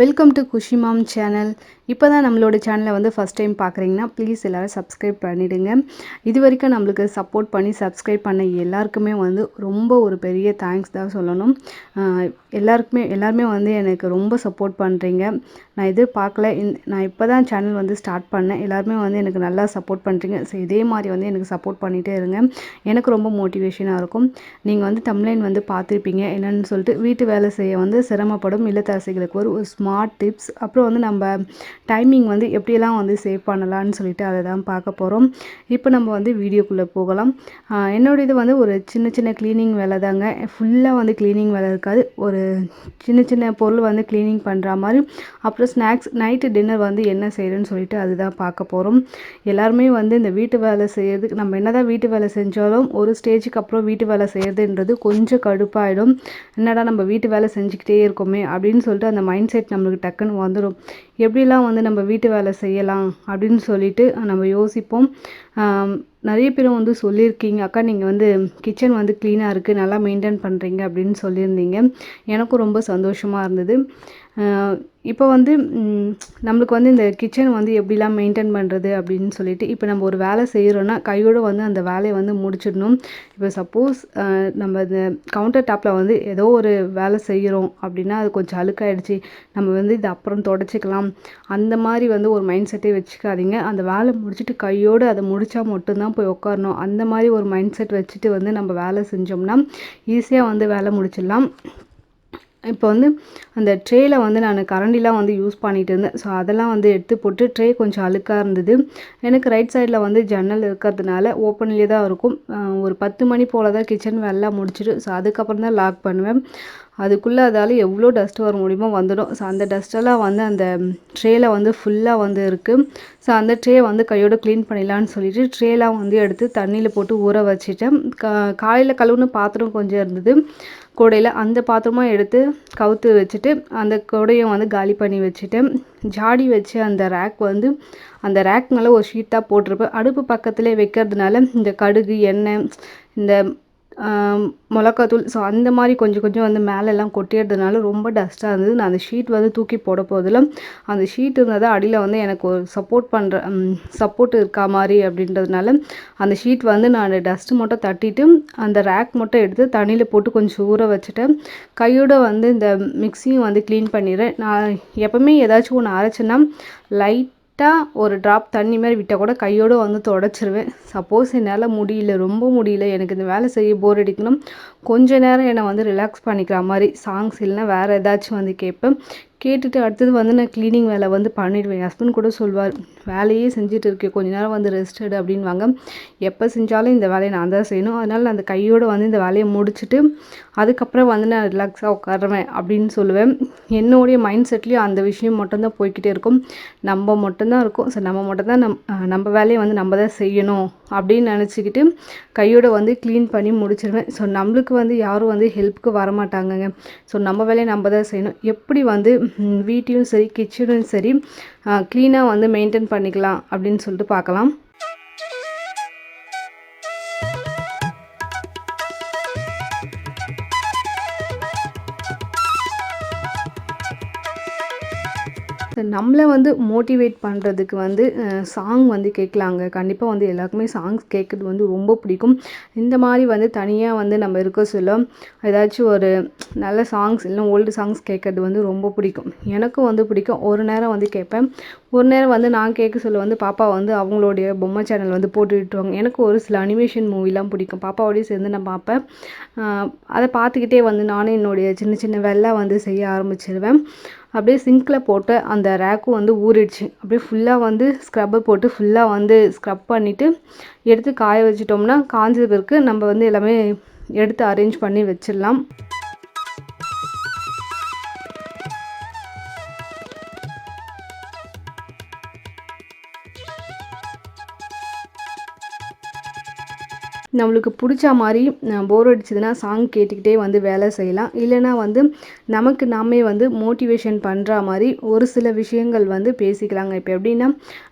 Welcome to குஷிமாம் channel இப்போ தான் நம்மளோட சேனலை வந்து ஃபஸ்ட் டைம் பார்க்குறீங்கன்னா ப்ளீஸ் எல்லோரும் சப்ஸ்கிரைப் பண்ணிவிடுங்க இது வரைக்கும் நம்மளுக்கு சப்போர்ட் பண்ணி சப்ஸ்கிரைப் பண்ண எல்லாருக்குமே வந்து ரொம்ப ஒரு பெரிய தேங்க்ஸ் தான் சொல்லணும். எல்லாருக்குமே எல்லாருமே வந்து எனக்கு ரொம்ப சப்போர்ட் பண்ணுறீங்க நான் எதிர்பார்க்கல இந் நான் இப்போ தான் சேனல் வந்து ஸ்டார்ட் பண்ணேன். எல்லாருமே வந்து எனக்கு நல்லா சப்போர்ட் பண்ணுறீங்க ஸோ இதே மாதிரி வந்து எனக்கு சப்போர்ட் பண்ணிகிட்டே இருங்க. எனக்கு ரொம்ப மோட்டிவேஷனாக இருக்கும். நீங்கள் வந்து தமிழ்லைன் வந்து பார்த்துருப்பீங்க. என்னென்னு சொல்லிட்டு வீட்டு வேலை செய்ய வந்து சிரமப்படும். இல்லத்தரசிகளுக்கு ஒரு ஒரு ஸ்மார்ட் டிப்ஸ் அப்புறம் வந்து நம்ம டைமிங் வந்து எப்படியெல்லாம் வந்து சேவ் பண்ணலான்னு சொல்லிட்டு அதை தான் பார்க்க போகிறோம் இப்போ நம்ம வந்து வீடியோக்குள்ளே போகலாம். ஆஹ் என்னோட இது வந்து ஒரு சின்ன சின்ன க்ளீனிங் வேலை தாங்க. ஃபுல்லாக வந்து க்ளீனிங் வேலை இருக்காது. ஒரு சின்ன சின்ன பொருள் வந்து க்ளீனிங் பண்ணுற மாதிரி. அப்புறம் ஸ்நாக்ஸ் நைட்டு டின்னர் வந்து என்ன செய்கிறேன்னு சொல்லிட்டு அதுதான் பார்க்க போகிறோம் எல்லாருமே வந்து இந்த வீட்டு வேலை செய்கிறதுக்கு நம்ம என்ன தான் வீட்டு வேலை செஞ்சாலும் ஒரு ஸ்டேஜுக்கு அப்புறம் வீட்டு வேலை செய்கிறதுன்றது கொஞ்சம் கடுப்பாயிடும். என்னடா நம்ம வீட்டு வேலை செஞ்சுக்கிட்டே இருக்கோமே அப்படின்னு சொல்லிட்டு அந்த மைண்ட் செட் நம்மளுக்கு டக்குன்னு வந்துடும் எப்படிலாம் வந்து நம்ம வீட்டு வேலை செய்யலாம் அப்படின்னு சொல்லிட்டு நம்ம யோசிப்போம். நிறைய பேர் வந்து சொல்லியிருக்கீங்க அக்கா நீங்கள் வந்து கிச்சன் வந்து க்ளீனாக இருக்குது நல்லா மெயின்டைன் பண்ணுறீங்க அப்படின்னு சொல்லியிருந்தீங்க. எனக்கும் ரொம்ப சந்தோஷமாக இருந்தது. இப்போ வந்து நம்மளுக்கு வந்து இந்த கிச்சன் வந்து எப்படிலாம் மெயின்டைன் பண்ணுறது அப்படின்னு சொல்லிட்டு இப்போ நம்ம ஒரு வேலை செய்கிறோன்னா கையோடு வந்து அந்த வேலையை வந்து முடிச்சிடணும். இப்போ சப்போஸ் நம்ம இந்த கவுண்டர் டாப்பில் வந்து ஏதோ ஒரு வேலை செய்கிறோம் அப்படின்னா அது கொஞ்சம் அழுக்காயிடுச்சு. நம்ம வந்து இது அப்புறம் தொடச்சிக்கலாம். அந்த மாதிரி வந்து ஒரு மைண்ட் செட்டே வச்சுக்காதீங்க. அந்த வேலை முடிச்சுட்டு கையோடு அதை படித்தா மட்டும்தான் போய் உட்காரணும் அந்த மாதிரி ஒரு மைண்ட் செட் வச்சுட்டு வந்து நம்ம வேலை செஞ்சோம்னா ஈஸியாக வந்து வேலை முடிச்சிடலாம். இப்போ வந்து அந்த ட்ரேயில் வந்து நான் கரண்டிலாம் வந்து யூஸ் பண்ணிகிட்டு இருந்தேன். ஸோ அதெல்லாம் வந்து எடுத்து போட்டு ட்ரே கொஞ்சம் அழுக்காக இருந்தது. எனக்கு ரைட் சைடில் வந்து ஜன்னல் இருக்கிறதுனால ஓப்பன்லேயே தான் இருக்கும். ஒரு பத்து மணி போல் தான் கிச்சன் வேலைலாம் முடிச்சிட்டு ஸோ அதுக்கப்புறம் தான் லாக் பண்ணுவேன். அதுக்குள்ளே அதால் எவ்வளோ டஸ்ட் வர முடியுமோ வந்துடும். ஸோ அந்த டஸ்ட்டெல்லாம் வந்து அந்த ட்ரேயில் வந்து ஃபுல்லாக வந்து இருக்குது ஸோ அந்த ட்ரே வந்து கையோடு க்ளீன் பண்ணிடலான்னு சொல்லிட்டு ட்ரேலாம் வந்து எடுத்து தண்ணியில் போட்டு ஊற வச்சுட்டேன். கா காலையில் கழுவுன பாத்திரம் கொஞ்சம் இருந்தது. கூடையில் அந்த பாத்திரமும் எடுத்து கவுத்து வச்சுட்டு அந்த கூடையும் வந்து காலி பண்ணி வச்சுட்டு ஜாடி வச்சு அந்த ரேக் வந்து அந்த ரேக் மேலே ஒரு ஷீட்டாக போட்டிருப்பேன். அடுப்பு பக்கத்துலேயே வைக்கிறதுனால இந்த கடுகு எண்ணெய் இந்த மிளகாத்தூள். ஸோ அந்த மாதிரி கொஞ்சம் கொஞ்சம் வந்து மேலெல்லாம் கொட்டிடுறதுனால ரொம்ப டஸ்ட்டாக இருந்தது. நான் அந்த ஷீட் வந்து தூக்கி போட போதில் அந்த ஷீட் இருந்தது அடியில் வந்து எனக்கு ஒரு சப்போர்ட் பண்ணுற சப்போர்ட் இருக்கா மாதிரி அப்படின்றதுனால அந்த ஷீட் வந்து நான் டஸ்ட்டு மட்டும் தட்டிட்டு அந்த ரேக் மட்டும் எடுத்து தண்ணியில் போட்டு கொஞ்சம் ஊற வச்சுட்டேன். கையோட வந்து இந்த மிக்ஸியும் வந்து க்ளீன் பண்ணிடுறேன். நான் எப்போவுமே ஏதாச்சும் ஒன்று அரைச்சேன்னா லைட் லைட்டாக ஒரு ட்ராப் தண்ணி மாதிரி விட்டால் கூட கையோடு வந்து தொடச்சிருவேன். சப்போஸ் என்னால் முடியல ரொம்ப முடியல எனக்கு இந்த வேலை செய்ய போர் அடிக்கணும். கொஞ்ச நேரம் என்னை வந்து ரிலாக்ஸ் பண்ணிக்கிற மாதிரி சாங்ஸ் இல்லைன்னா வேறு ஏதாச்சும் வந்து கேட்பேன். கேட்டுட்டு அடுத்தது வந்து நான் க்ளீனிங் வேலை வந்து பண்ணிடுவேன். ஹஸ்பண்ட் கூட சொல்வார் வேலையே செஞ்சுட்டு இருக்கேன் கொஞ்ச நேரம் வந்து ரெஸ்ட் எடு அப்படின்வாங்க. எப்போ செஞ்சாலும் இந்த வேலையை நான் தான் செய்யணும். அதனால் நான் அந்த கையோடு வந்து இந்த வேலையை முடிச்சுட்டு அதுக்கப்புறம் வந்து நான் ரிலாக்ஸாக உட்காருவேன் அப்படின்னு சொல்லுவேன். என்னுடைய மைண்ட் செட்லேயும் அந்த விஷயம் மட்டும்தான் போய்க்கிட்டே இருக்கும். நம்ம மட்டும்தான் இருக்கும். ஸோ நம்ம மட்டும்தான் நம் நம்ம வேலையை வந்து நம்ம தான் செய்யணும் அப்படின்னு நினச்சிக்கிட்டு கையோடு வந்து க்ளீன் பண்ணி முடிச்சிடுவேன் ஸோ நம்மளுக்கு வந்து யாரும் வந்து ஹெல்ப்புக்கு வரமாட்டாங்கங்க. ஸோ நம்ம வேலையை நம்ம தான் செய்யணும். எப்படி வந்து வீட்டையும் சரி கிச்சனும் சரி க்ளீனாக வந்து மெயின்டைன் பண்ணிக்கலாம் அப்படின்னு சொல்லிட்டு பார்க்கலாம். நம்மளை வந்து மோட்டிவேட் பண்ணுறதுக்கு வந்து சாங் வந்து கேட்கலாங்க. கண்டிப்பாக வந்து எல்லாருக்குமே சாங்ஸ் கேட்குறது வந்து ரொம்ப பிடிக்கும். இந்த மாதிரி வந்து தனியாக வந்து நம்ம இருக்க சொல்ல ஏதாச்சும் ஒரு நல்ல சாங்ஸ் இல்லை ஓல்டு சாங்ஸ் கேட்குறது வந்து ரொம்ப பிடிக்கும். எனக்கும் வந்து பிடிக்கும். ஒரு நேரம் வந்து கேட்பேன். ஒரு நேரம் வந்து நான் கேட்க சொல்ல வந்து பாப்பா வந்து அவங்களுடைய பொம்மை சேனல் வந்து போட்டு விட்டுருவாங்க எனக்கு ஒரு சில அனிமேஷன் மூவிலாம் பிடிக்கும். பாப்பாவோடய சேர்ந்து நான் பார்ப்பேன் அதை பார்த்துக்கிட்டே வந்து நானும் என்னுடைய சின்ன சின்ன வேலை வந்து செய்ய ஆரம்பிச்சிருவேன். அப்படியே சிங்க்கில் போட்டு அந்த ரேக்கும் வந்து ஊறிடுச்சு. அப்படியே ஃபுல்லாக வந்து ஸ்க்ரப்பர் போட்டு ஃபுல்லாக வந்து ஸ்க்ரப் பண்ணிவிட்டு எடுத்து காய வச்சிட்டோம்னா காஞ்சது பிறகு நம்ம வந்து எல்லாமே எடுத்து அரேஞ்ச் பண்ணி வச்சிடலாம். நம்மளுக்கு பிடிச்ச மாதிரி போர் அடிச்சதுன்னா சாங் கேட்டுக்கிட்டே வந்து வேலை செய்யலாம். இல்லைன்னா வந்து நமக்கு நாமே வந்து மோட்டிவேஷன் பண்ணுற மாதிரி ஒரு சில விஷயங்கள் வந்து பேசிக்கலாங்க. இப்போ எப்படின்னா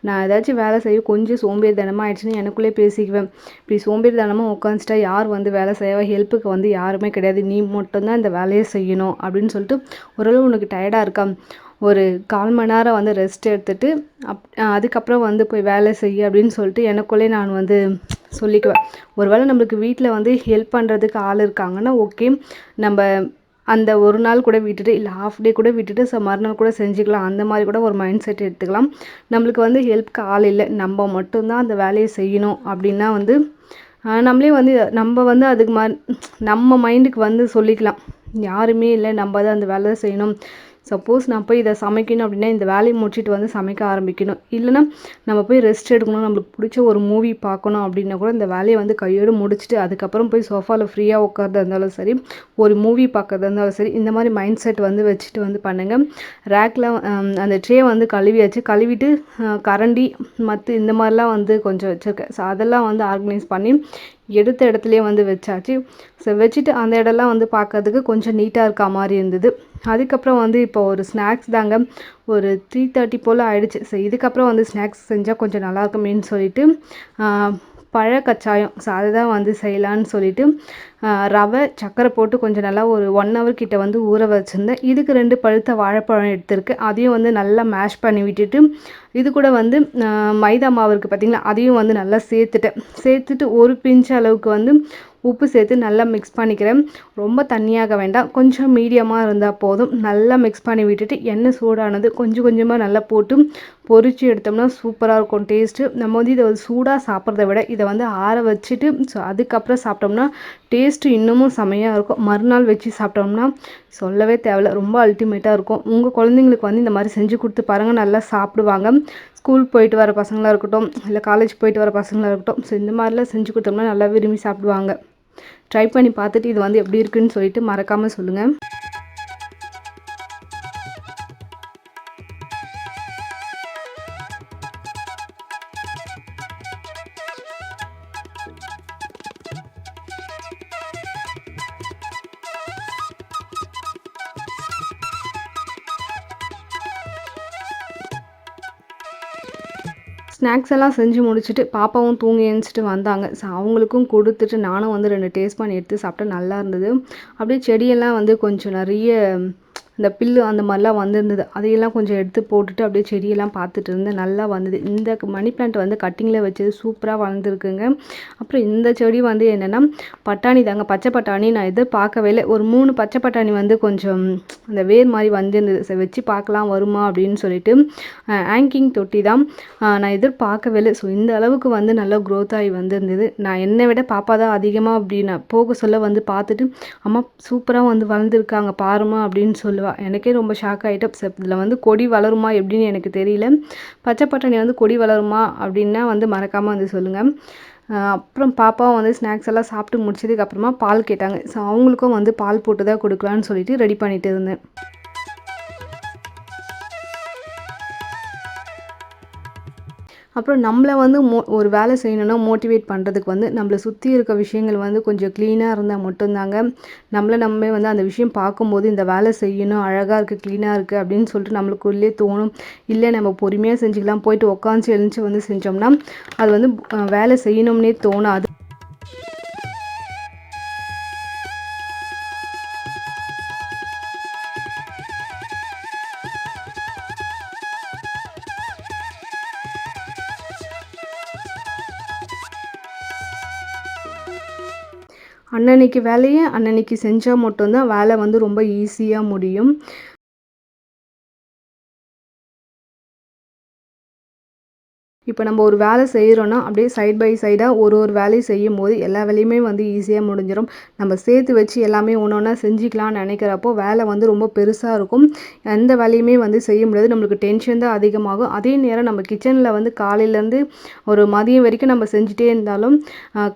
நான் ஏதாச்சும் வேலை செய்ய கொஞ்சம் சோம்பேறித்தனமாக ஆயிடுச்சுன்னு எனக்குள்ளே பேசிக்குவேன். இப்படி சோம்பேறித்தனமாக உட்காந்துச்சிட்டா யார் வந்து வேலை செய்ய ஹெல்ப்புக்கு வந்து யாருமே கிடையாது. நீ மட்டும்தான் இந்த வேலையை செய்யணும் அப்படின்னு சொல்லிட்டு ஓரளவு உனக்கு டயர்டாக இருக்கா ஒரு கால் மணி நேரம் வந்து ரெஸ்ட் எடுத்துட்டு அப் அதுக்கப்புறம் வந்து போய் வேலை செய்ய அப்படின்னு சொல்லிட்டு எனக்குள்ளே நான் வந்து சொல்லிக்குவேன். ஒருவேளை நம்மளுக்கு வீட்டில் வந்து ஹெல்ப் பண்ணுறதுக்கு ஆள் இருக்காங்கன்னா ஓகே நம்ம அந்த ஒரு நாள் கூட விட்டுட்டு இல்லை ஹாஃப் டே கூட விட்டுட்டு ஸோ மறுநாள் கூட செஞ்சுக்கலாம். அந்த மாதிரி கூட ஒரு மைண்ட் செட் எடுத்துக்கலாம். நம்மளுக்கு வந்து ஹெல்ப்க்கு ஆள் இல்லை. நம்ம மட்டும்தான் அந்த வேலையை செய்யணும் அப்படின்னா வந்து நம்மளே வந்து நம்ம வந்து அதுக்கு மா நம்ம மைண்டுக்கு வந்து சொல்லிக்கலாம். யாருமே இல்லை. நம்ம தான் அந்த வேலை செய்யணும். சப்போஸ் நான் போய் இதை சமைக்கணும் அப்படின்னா இந்த வேலையை முடிச்சுட்டு வந்து சமைக்க ஆரம்பிக்கணும். இல்லைனா நம்ம போய் ரெஸ்ட் எடுக்கணும். நம்மளுக்கு பிடிச்ச ஒரு மூவி பார்க்கணும் அப்படின்னா கூட இந்த வேலையை வந்து கையோடு முடிச்சுட்டு அதுக்கப்புறம் போய் சோஃபாவில் ஃப்ரீயாக உட்காரதா இருந்தாலும் சரி ஒரு மூவி பார்க்கறதா இருந்தாலும் சரி இந்த மாதிரி மைண்ட் செட் வந்து வச்சுட்டு வந்து பண்ணுங்கள் ரேக்கில் அந்த ட்ரே வந்து கழுவியாச்சு கழுவிட்டு கரண்டி மற்ற இந்த மாதிரிலாம் வந்து கொஞ்சம் வச்சுருக்கேன். ஸோ அதெல்லாம் வந்து ஆர்கனைஸ் பண்ணி எடுத்த இடத்துலையே வந்து வச்சாச்சு. ஸோ வச்சுட்டு அந்த இடம்லாம் வந்து பார்க்கறதுக்கு கொஞ்சம் நீட்டாக இருக்க மாதிரி இருந்தது. அதுக்கப்புறம் வந்து இப்போ ஒரு ஸ்நாக்ஸ் தாங்க. ஒரு த்ரீ தேர்ட்டி போல் ஆயிடுச்சு. ஸோ இதுக்கப்புறம் வந்து ஸ்நாக்ஸ் செஞ்சால் கொஞ்சம் நல்லாயிருக்குமேன்னு சொல்லிட்டு பழ கச்சாயம் ஸோ அதுதான் வந்து செய்யலான்னு சொல்லிட்டு ரவை சர்க்கரை போட்டு கொஞ்சம் நல்லா ஒரு ஒன் ஹவர் கிட்ட வந்து ஊற வச்சுருந்தேன். இதுக்கு ரெண்டு பழுத்த வாழைப்பழம் எடுத்திருக்கு அதையும் வந்து நல்லா மேஷ் பண்ணி விட்டுட்டு இது கூட வந்து மைதா மாவு இருக்குது பார்த்திங்களா அதையும் வந்து நல்லா சேர்த்துட்டேன். சேர்த்துட்டு ஒரு பிஞ்ச் அளவுக்கு வந்து உப்பு சேர்த்து நல்லா மிக்ஸ் பண்ணிக்கிறேன். ரொம்ப தண்ணியாக வேண்டாம் கொஞ்சம் மீடியமாக இருந்தால் போதும். நல்லா மிக்ஸ் பண்ணி விட்டுட்டு எண்ணெய் சூடானது கொஞ்சம் கொஞ்சமாக நல்லா போட்டு பொறிச்சு எடுத்தோம்னா சூப்பராக இருக்கும் டேஸ்ட்டு நம்ம வந்து இதை சூடாக சாப்பிட்றத விட இதை வந்து ஆற வச்சுட்டு ஸோ அதுக்கப்புறம் சாப்பிட்டோம்னா டேஸ்ட்டு இன்னமும் செமையாக இருக்கும். மறுநாள் வச்சு சாப்பிட்டோம்னா சொல்லவே தேவையில்ல ரொம்ப அல்டிமேட்டாக இருக்கும். உங்கள் குழந்தைங்களுக்கு வந்து இந்த மாதிரி செஞ்சு கொடுத்து பாருங்கள் நல்லா சாப்பிடுவாங்க. ஸ்கூல் போயிட்டு வர பசங்களாக இருக்கட்டும் இல்லை காலேஜ் போயிட்டு வர பசங்களாக இருக்கட்டும் ஸோ இந்த மாதிரிலாம் செஞ்சு கொடுத்தோம்னா நல்லா விரும்பி சாப்பிடுவாங்க. ட்ரை பண்ணி பார்த்துட்டு இது வந்து எப்படி இருக்குன்னு சொல்லிட்டு மறக்காமல் சொல்லுங்கள் ஸ்நாக்ஸ் எல்லாம் செஞ்சு முடிச்சுட்டு பாப்பாவும் தூங்கி எழுந்துச்சிட்டு வந்தாங்க. ஸோ அவங்களுக்கும் கொடுத்துட்டு நானும் வந்து ரெண்டு டேஸ்ட் பண்ணி எடுத்து சாப்பிட்டேன். நல்லா இருந்தது. அப்படியே செடியெல்லாம் வந்து கொஞ்சம் நிறைய இந்த பில்லு அந்த மாதிரிலாம் வந்திருந்தது. அதையெல்லாம் கொஞ்சம் எடுத்து போட்டுட்டு அப்படியே செடியெல்லாம் பார்த்துட்டு இருந்தேன். நல்லா வந்தது. இந்த மணி பிளான்ட் வந்து கட்டிங்கில் வச்சது சூப்பராக வளர்ந்துருக்குங்க. அப்புறம் இந்த செடி வந்து என்னென்னா பட்டாணி தாங்க. பச்சை பட்டாணி நான் எது பார்க்கவே இல்லை. ஒரு மூணு பச்சை பட்டாணி வந்து கொஞ்சம் அந்த வேர் மாதிரி வந்திருந்தது. வச்சு பார்க்கலாம் வருமா அப்படின்னு சொல்லிட்டு ஆங்கிங் தொட்டி தான் நான் எதிர்பார்க்கவே இல்லை. ஸோ இந்த அளவுக்கு வந்து நல்லா க்ரோத் ஆகி வந்திருந்தது. நான் என்னை விட பாப்பா தான் அதிகமாக அப்படின்னு போக சொல்ல வந்து பார்த்துட்டு அம்மா சூப்பராக வந்து வளர்ந்துருக்காங்க பாருமா அப்படின்னு சொல்லுவேன். சொல்லுவாள் எனக்கே ரொம்ப ஷாக் ஆகிட்டேன் இதில் வந்து கொடி வளருமா எப்படின்னு எனக்கு தெரியல. பச்சை பட்டாணி வந்து கொடி வளருமா அப்படின்னா வந்து மறக்காமல் வந்து சொல்லுங்கள் அப்புறம் பாப்பாவும் வந்து ஸ்நாக்ஸ் எல்லாம் சாப்பிட்டு முடிச்சதுக்கப்புறமா பால் கேட்டாங்க. ஸோ அவங்களுக்கும் வந்து பால் போட்டு தான் கொடுக்கலான்னு சொல்லிட்டு ரெடி பண்ணிட்டு இருந்தேன். அப்புறம் நம்மளை வந்து மோ ஒரு வேலை செய்யணுன்னா மோட்டிவேட் பண்ணுறதுக்கு வந்து நம்மளை சுற்றி இருக்க விஷயங்கள் வந்து கொஞ்சம் க்ளீனாக இருந்தால் மட்டும்தாங்க. நம்மளை நம்ம வந்து அந்த விஷயம் பார்க்கும்போது இந்த வேலை செய்யணும் அழகாக இருக்குது க்ளீனாக இருக்குது அப்படின்னு சொல்லிட்டு நம்மளுக்குள்ளே தோணும். இல்லை நம்ம பொறுமையாக செஞ்சுக்கலாம் போயிட்டு உட்காந்து எழுந்து வந்து செஞ்சோம்னா அது வந்து வேலை செய்யணும்னே தோணாது. அன்னன்னைக்கு வேலையை அன்னன்னைக்கு செஞ்சால் மட்டும்தான் வேலை வந்து ரொம்ப ஈஸியாக முடியும். இப்போ நம்ம ஒரு வேலை செய்கிறோன்னா அப்படியே சைட் பை சைடாக ஒரு ஒரு வேலையும் செய்யும் போது எல்லா வேலையுமே வந்து ஈஸியாக முடிஞ்சிடும் நம்ம சேர்த்து வச்சு எல்லாமே ஒன்று ஒன்றா செஞ்சுக்கலாம்னு நினைக்கிறப்போ வேலை வந்து ரொம்ப பெருசாக இருக்கும். எந்த வேலையுமே வந்து செய்ய முடியாது. நம்மளுக்கு டென்ஷன் தான் அதிகமாகும். அதே நேரம் நம்ம கிச்சனில் வந்து காலையிலேருந்து ஒரு மதியம் வரைக்கும் நம்ம செஞ்சுட்டே இருந்தாலும்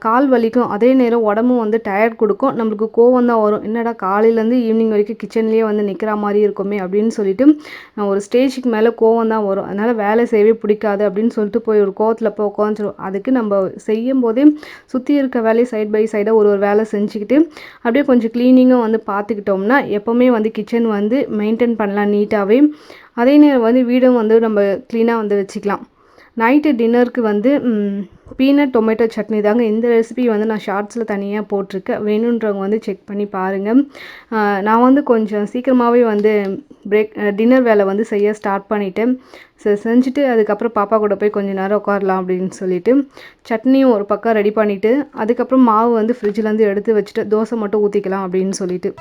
கால் வலிக்கும். அதே நேரம் உடம்பும் வந்து டயர்ட் கொடுக்கும். நம்மளுக்கு கோவம் தான் வரும். என்னடா காலையிலேருந்து ஈவினிங் வரைக்கும் கிச்சன்லேயே வந்து நிற்கிற மாதிரி இருக்குமே அப்படின்னு சொல்லிட்டு ஒரு ஸ்டேஜுக்கு மேலே கோவம் தான் வரும். அதனால் வேலை செய்யவே பிடிக்காது அப்படின்னு சொல்லிட்டு விட்டு போய் ஒரு கோவத்தில் போய் உட்காந்துரும் அதுக்கு நம்ம செய்யும் போதே சுற்றி இருக்க வேலையை சைட் பை சைடாக ஒரு ஒரு வேலை செஞ்சுக்கிட்டு அப்படியே கொஞ்சம் க்ளீனிங்கும் வந்து பார்த்துக்கிட்டோம்னா எப்போவுமே வந்து கிச்சன் வந்து மெயின்டைன் பண்ணலாம் நீட்டாகவே அதே நேரம் வந்து வீடும் வந்து நம்ம க்ளீனாக வந்து வச்சுக்கலாம். நைட்டு டின்னருக்கு வந்து பீனட் டொமேட்டோ சட்னி தாங்க இந்த ரெசிபி வந்து நான் ஷார்ட்ஸில் தனியாக போட்டிருக்கேன். வேணுன்றவங்க வந்து செக் பண்ணி பாருங்கள் நான் வந்து கொஞ்சம் சீக்கிரமாகவே வந்து பிரேக் டின்னர் வேலை வந்து செய்ய ஸ்டார்ட் பண்ணிவிட்டு ஸோ செஞ்சுட்டு அதுக்கப்புறம் பாப்பா கூட போய் கொஞ்சம் நேரம் உட்காரலாம் அப்படின்னு சொல்லிட்டு சட்னியும் ஒரு பக்கம் ரெடி பண்ணிவிட்டு அதுக்கப்புறம் மாவு வந்து ஃப்ரிட்ஜிலேருந்து எடுத்து வச்சுட்டு தோசை மட்டும் ஊற்றிக்கலாம் அப்படின்னு சொல்லிட்டு.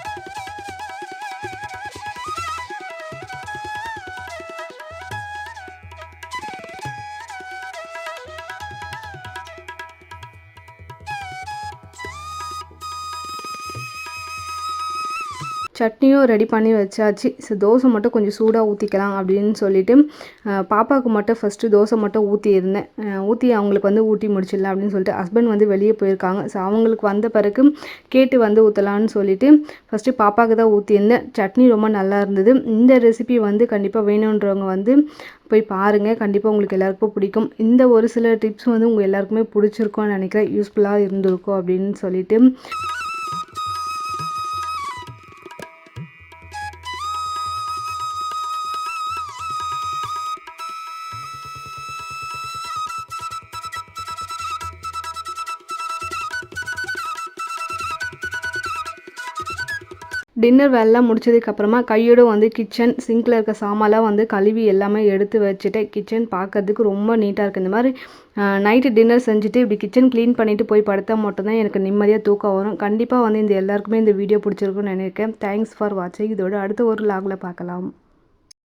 சட்னியும் ரெடி பண்ணி வச்சாச்சு. ஸோ தோசை மட்டும் கொஞ்சம் சூடாக ஊற்றிக்கலாம் அப்படின்னு சொல்லிட்டு பாப்பாவுக்கு மட்டும் ஃபஸ்ட்டு தோசை மட்டும் ஊற்றியிருந்தேன் ஊற்றி அவங்களுக்கு வந்து ஊட்டி முடிச்சிடலாம் அப்படின்னு சொல்லிட்டு ஹஸ்பண்ட் வந்து வெளியே போயிருக்காங்க. ஸோ அவங்களுக்கு வந்த பிறகு கேட்டு வந்து ஊற்றலான்னு சொல்லிட்டு ஃபஸ்ட்டு பாப்பாவுக்கு தான் ஊற்றியிருந்தேன் சட்னி ரொம்ப நல்லா இருந்தது. இந்த ரெசிபி வந்து கண்டிப்பாக வேணுன்றவங்க வந்து போய் பாருங்கள் கண்டிப்பாக உங்களுக்கு எல்லாருக்கும் பிடிக்கும். இந்த ஒரு சில டிப்ஸ் வந்து உங்கள் எல்லாருக்குமே பிடிச்சிருக்கும்னு நினைக்கிறேன். யூஸ்ஃபுல்லாக இருந்திருக்கும் அப்படின்னு சொல்லிட்டு. டின்னர் வேலைலாம் முடிச்சதுக்கப்புறமா கையோடு வந்து கிச்சன் சிங்கில் இருக்க சாமான்லாம் வந்து கழுவி எல்லாமே எடுத்து வச்சுட்டு கிச்சன் பார்க்கறதுக்கு ரொம்ப நீட்டாக இருக்குது இந்த மாதிரி நைட்டு டின்னர் செஞ்சுட்டு இப்படி கிச்சன் க்ளீன் பண்ணிவிட்டு போய் படுத்தால் மட்டும்தான் எனக்கு நிம்மதியாக தூக்கம் வரும். கண்டிப்பாக வந்து இந்த எல்லாருக்குமே இந்த வீடியோ பிடிச்சிருக்குன்னு நினைக்கிறேன். தேங்க்ஸ் ஃபார் வாட்சிங் இதோட அடுத்த ஒரு லாகில் பார்க்கலாம்